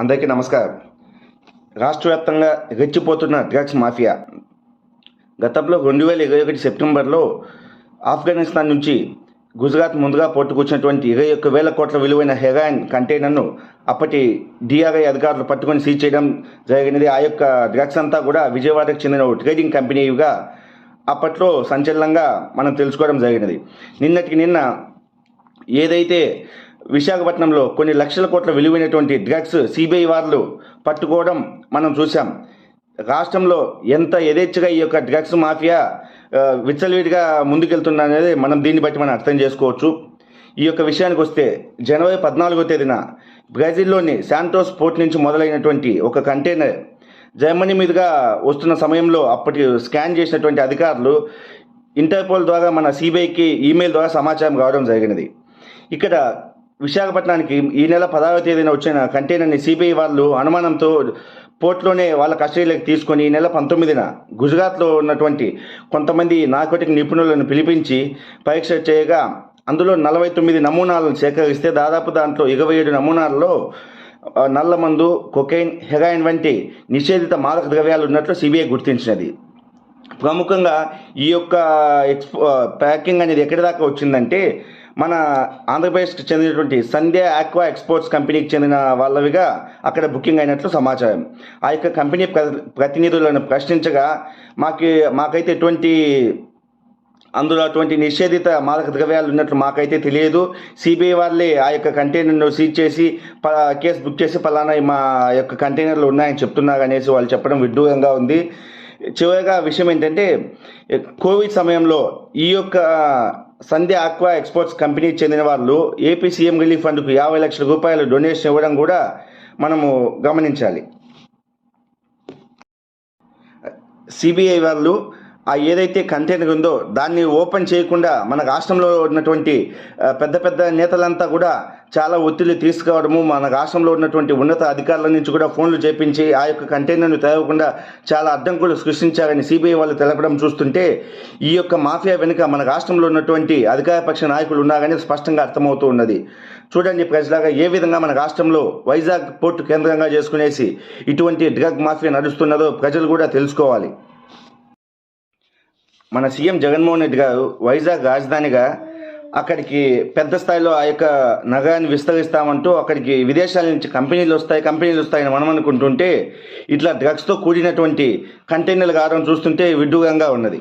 అందరికీ నమస్కారం. రాష్ట్ర వ్యాప్తంగా రెచ్చిపోతున్న డ్రగ్స్ మాఫియా. గతంలో రెండు వేల ఇరవై ఒకటి సెప్టెంబర్లో ఆఫ్ఘనిస్తాన్ నుంచి గుజరాత్ ముందుగా పట్టుకొచ్చినటువంటి ఇరవై ఒక్క వేల కోట్ల విలువైన హెరాయిన్ కంటైనర్ను అప్పటి డిఆర్ఐ అధికారులు పట్టుకొని సీజ్ చేయడం జరిగినది. ఆ యొక్క డ్రగ్స్ అంతా కూడా విజయవాడకు చెందిన ఓ ట్రేడింగ్ కంపెనీగా అప్పట్లో సంచలనంగా మనం తెలుసుకోవడం జరిగినది. నిన్నటికి నిన్న ఏదైతే విశాఖపట్నంలో కొన్ని లక్షల కోట్ల విలువైనటువంటి డ్రగ్స్ సిబిఐ వాళ్ళు పట్టుకోవడం మనం చూసాం రాష్ట్రంలో ఎంత యథేచ్ఛగా ఈ యొక్క డ్రగ్స్ మాఫియా విచ్చలవిడిగా ముందుకెళ్తున్నా అనేది మనం దీన్ని బట్టి మనం అర్థం చేసుకోవచ్చు. ఈ యొక్క విషయానికి వస్తే జనవరి పద్నాలుగో తేదీన బ్రెజిల్లోని శాంటోస్ పోర్ట్ నుంచి మొదలైనటువంటి ఒక కంటైనర్ జర్మనీ మీదుగా వస్తున్న సమయంలో అప్పటి స్కాన్ చేసినటువంటి అధికారులు ఇంటర్పోల్ ద్వారా మన సిబిఐకి ఈమెయిల్ ద్వారా సమాచారం రావడం జరిగినది. ఇక్కడ విశాఖపట్నానికి ఈ నెల పదవ తేదీన వచ్చిన కంటైనర్ని సిబిఐ వాళ్ళు అనుమానంతో పోర్ట్లోనే వాళ్ళ కస్టడీలోకి తీసుకొని ఈ నెల పంతొమ్మిదిన గుజరాత్లో ఉన్నటువంటి కొంతమంది నార్కోటిక్ నిపుణులను పిలిపించి పరీక్ష చేయగా అందులో నలభై తొమ్మిది నమూనాలను సేకరిస్తే దాదాపు దాంట్లో ఇరవై ఏడు నమూనాల్లో ఆ, నల్ల మందు కొకైన్ హెరాయిన్ వంటి నిషేధిత మాదక ద్రవ్యాలు ఉన్నట్లు సిబిఐ గుర్తించినది. ప్రముఖంగా ఈ యొక్క ఎక్స్పో ప్యాకింగ్ అనేది ఎక్కడి దాకా వచ్చిందంటే మన ఆంధ్రప్రదేశ్కి చెందినటువంటి సంధ్య ఆక్వా ఎక్స్పోర్ట్స్ కంపెనీకి చెందిన వాళ్ళవిగా అక్కడ బుకింగ్ అయినట్లు సమాచారం. ఆ యొక్క కంపెనీ ప్రతినిధులను ప్రశ్నించగా మాకు మాకైతే ఎటువంటి అందులో అటువంటి నిషేధిత మాదక ద్రవ్యాలు ఉన్నట్లు మాకైతే తెలియదు. సిబిఐ వాళ్ళే ఆ యొక్క కంటైనర్ను సీజ్ చేసి ప- కేసు బుక్ చేసి పలానా మా యొక్క కంటైనర్లు ఉన్నాయని చెప్తున్నారు అనేసి వాళ్ళు చెప్పడం విడ్డూరంగా ఉంది. చివరిగా విషయం ఏంటంటే కోవిడ్ సమయంలో ఈ యొక్క సంధ్య ఆక్వా ఎక్స్పోర్ట్స్ కంపెనీకి చెందిన వాళ్ళు ఏపీ సీఎం రిలీఫ్ ఫండ్కు యాభై లక్షల రూపాయలు డొనేషన్ ఇవ్వడం కూడా మనము గమనించాలి. సిబిఐ వాళ్ళు ఆ ఏదైతే కంటైనర్ ఉందో దాన్ని ఓపెన్ చేయకుండా మన రాష్ట్రంలో ఉన్నటువంటి పెద్ద పెద్ద నేతలంతా కూడా చాలా ఒత్తిడి తీసుకురావడము మన రాష్ట్రంలో ఉన్నటువంటి ఉన్నత అధికారుల నుంచి కూడా ఫోన్లు చేపించి ఆ యొక్క కంటైనర్ను తెరవకుండా చాలా అడ్డంకులు సృష్టించారని సిబిఐ వాళ్ళు తెలపడం చూస్తుంటే ఈ యొక్క మాఫియా వెనుక మన రాష్ట్రంలో ఉన్నటువంటి అధికారపక్ష నాయకులు ఉన్నారని స్పష్టంగా అర్థమవుతూ ఉన్నది. చూడండి ప్రజలాగా ఏ విధంగా మన రాష్ట్రంలో వైజాగ్ పోర్టు కేంద్రంగా చేసుకునేసి ఇటువంటి డ్రగ్ మాఫియా నడుస్తున్నదో ప్రజలు కూడా తెలుసుకోవాలి. మన సీఎం జగన్మోహన్ రెడ్డి గారు వైజాగ్ రాజధానిగా అక్కడికి పెద్ద స్థాయిలో ఆ యొక్క నగరాన్ని విస్తరిస్తామంటూ అక్కడికి విదేశాల నుంచి కంపెనీలు వస్తాయి కంపెనీలు వస్తాయని మనం అనుకుంటుంటే ఇట్లా డ్రగ్స్తో కూడినటువంటి కంటైనర్లు కావడం చూస్తుంటే విడ్డూరంగా ఉన్నది.